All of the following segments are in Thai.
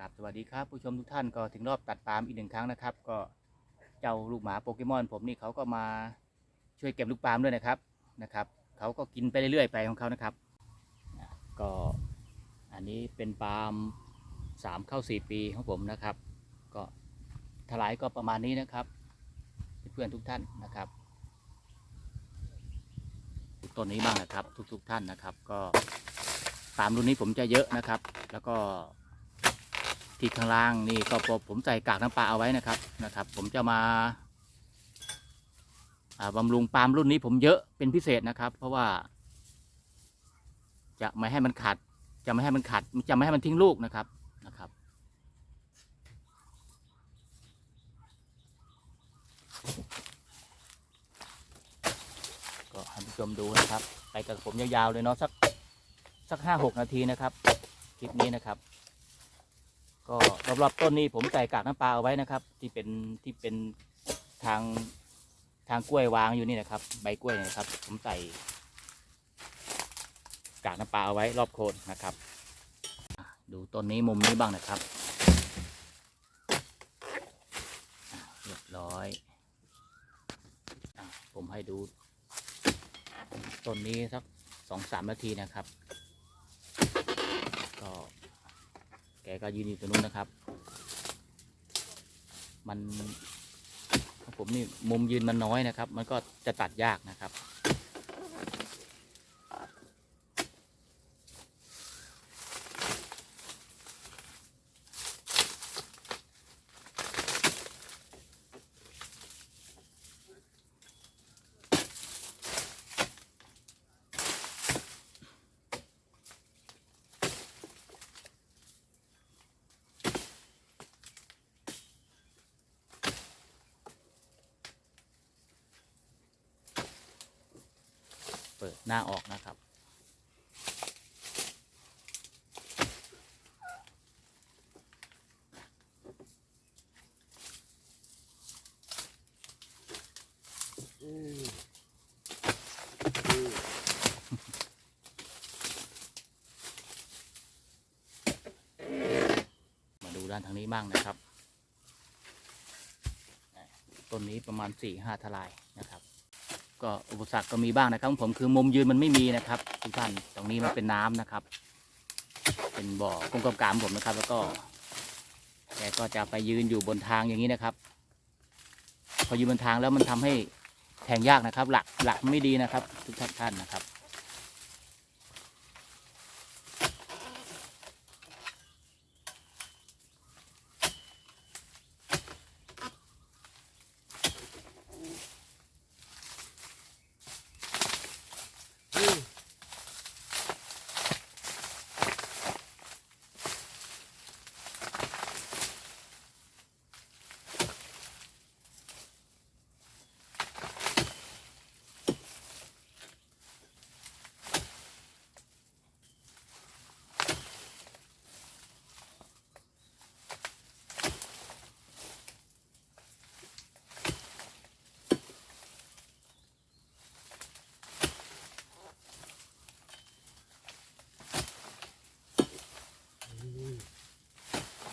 กับสวัสดีครับผู้ชมทุกท่านก็ถึงรอบตัดปาล์มอีกหนึ่งครั้งนะครับ ก็เจ้าลูกหมาโปเกมอน ผมนี่เขาก็มาช่วยเก็บลูกปาล์มด้วยนะครับนะครับเขาก็กินไปเรื่อยๆไปของเขานะครับก็อันนี้เป็นปาล์มสามเข้าสี่ปีของผมนะครับ ก็ทลายก็ประมาณนี้นะครับ เพื่อนทุกท่านนะครับต้นนี้บ้างนะครับ ทุกๆท่านนะครับ ก็ปาล์มรุ่นนี้ผมจะเยอะนะครับ แล้วก็ ที่ข้างล่างนี่ก็ผมใส่กากน้ำปลาเอาไว้นะครับนะครับ ผมจะมาบำรุงปาล์มรุ่นนี้ผมเยอะเป็นพิเศษนะครับ เพราะว่า จะไม่ให้มันขาดจะไม่ให้มันขาดจะไม่ให้มันทิ้งลูกนะครับนะครับก็ให้ผู้ชมดูนะครับ ไปกับผมยาวๆเลยเนาะสักสักห้าหกนาทีนะครับ คลิปนี้นะครับ ก็รอบๆต้นนี้ผมใส่กากน้ำปลาเอาไว้นะครับ ที่เป็นที่เป็นทางทางกล้วยวางอยู่นี่นะครับ ใบกล้วยนะครับ ผมใส่กากน้ำปลาเอาไว้รอบโคนนะครับ ดูต้นนี้มุมนี้บ้างนะครับเรียบร้อยอผมให้ดูต้นนี้สักสองสามนาทีนะครับ กก็ยืนอยู่ตรงนู้นนะครับ มันของผมนี่มุมยืนมันน้อยนะครับ มันก็จะตัดยากนะครับ หน้าออกนะครับ มาดูด้านทางนี้บ้างนะครับ ต้นนี้ประมาณสี่ห้าทลายนะครับ ก็อุปสรรคก็มีบ้างนะครับ ผมคือมุมยืนมันไม่มีนะครับทุกท่านตรงนี้มันเป็นน้ำนะครับ เป็นบ่อกงกำกามผมนะครับ แล้วก็แกก็จะไปยืนอยู่บนทางอย่างนี้นะครับ พอยืนบนทางแล้วมันทำให้แทงยากนะครับ หลักหลักไม่ดีนะครับ ทุกท่านนะครับ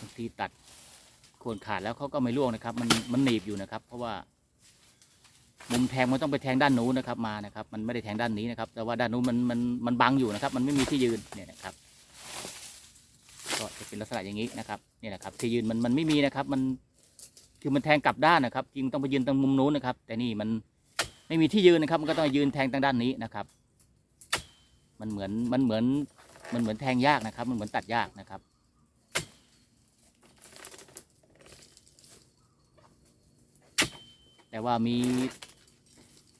บาง ทีตัดโคนขาดแล้วเขาก็ไม่ร่วงนะครับ มันมันหนีบอยู่นะครับ เพราะว่า มุมแทงมันต้องไปแทงด้านนู้นนะครับ มานะครับ มันไม่ได้แทงด้านนี้นะครับ แต่ว่าด้านนู้นมันมันมันบังอยู่นะครับ มันไม่มีที่ยืนเนี่ยนะครับ ก็จะเป็นลักษณะอย่างนี้นะครับเนี่ยนะครับ ที่ยืนมันมันไม่มีนะครับ มันคือมันแทงกลับด้านนะครับจริงต้องไปยืนตรงมุมนู้นนะครับ แต่นี่มันไม่มีที่ยืนนะครับ มันก็ต้องยืนแทงทางด้านนี้นะครับ มันเหมือนมันเหมือนมันเหมือนแทงยากนะครับ มันเหมือนตัดยากนะครับ แต่ว่ามี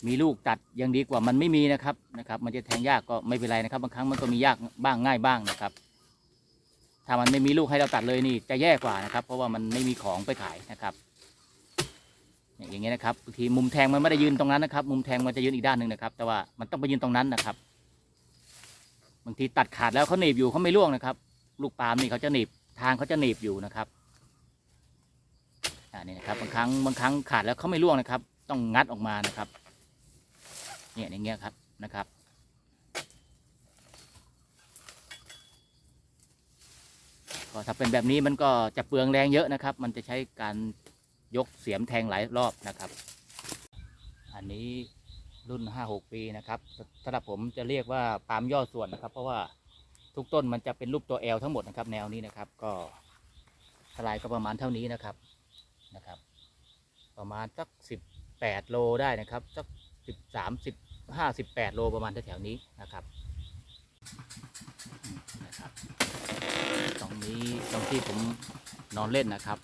มีลูกตัดยังดีกว่ามันไม่มีนะครับนะครับ มันจะแทงยากก็ไม่เป็นไรนะครับบางครั้งมันก็มียากบ้างง่ายบ้างนะครับ ถ้ามันไม่มีลูกให้เราตัดเลยนี่จะแย่กว่านะครับ เพราะว่ามันไม่มีของไปขายนะครับอย่างเงี้ยนะครับบางทีมุมแทงมันไม่ได้ยืนตรงนั้นนะครับ มุมแทงมันจะยืนอีกด้านหนึ่งนะครับ แต่ว่ามันต้องไปยืนตรงนั้นนะครับบางทีตัดขาดแล้วเขาหนีบอยู่เขาไม่ร่วงนะครับ ลูกปาล์มนี่เขาจะหนีบทางเขาจะหนีบอยู่นะครับ อ่านี่นะครับบางครั้งบางครั้งขาดแล้วเขาไม่ร่วงนะครับ ต้องงัดออกมานะครับ เนี่ยอย่างเงี้ยครับนะครับ ก็ถ้าเป็นแบบนี้มันก็จะเปลืองแรงเยอะนะครับ มันจะใช้การยกเสียมแทงหลายรอบนะครับ อันนี้รุ่น 5-6 ปีนะครับสำหรับผมจะเรียกว่าปาล์มย่อส่วนนะครับ เพราะว่าทุกต้นมันจะเป็นรูปตัว L ทั้งหมดนะครับ แนวนี้นะครับ ก็ทลายก็ประมาณเท่านี้นะครับ นะครับ ประมาณสัก18โลได้นะครับสัก13 15 18โลประมาณแถวๆนี้นะครับนะครับ ตรงนี้ตรงที่ผมนอนเล่นนะครับ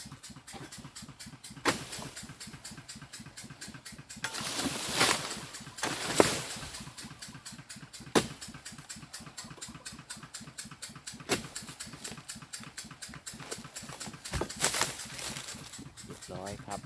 อยครับ